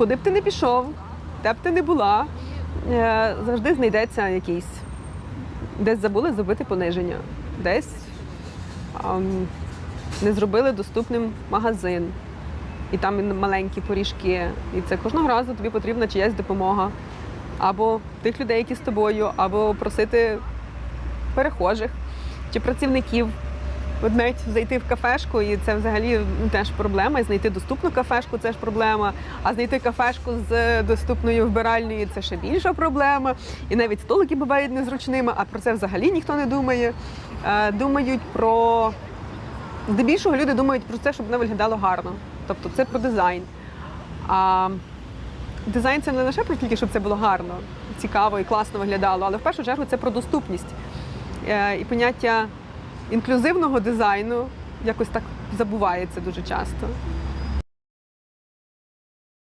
куди б ти не пішов, де б ти не була, е, завжди знайдеться якийсь. Десь забули зробити пониження, десь не зробили доступним магазин. І там маленькі поріжки. І це кожного разу тобі потрібна чиясь допомога. Або тих людей, які з тобою, або просити перехожих чи працівників. От навіть зайти в кафешку, і це взагалі ну, теж проблема. І знайти доступну кафешку це ж проблема. А знайти кафешку з доступною вбиральнею це ще більша проблема. І навіть столики бувають незручними, а про це взагалі ніхто не думає. Е, Думають про здебільшого люди думають про це, щоб воно виглядало гарно. Тобто це про дизайн. А дизайн це не лише про тільки, щоб це було гарно, цікаво і класно виглядало, але в першу чергу це про доступність. Е, І поняття інклюзивного дизайну якось так забувається дуже часто.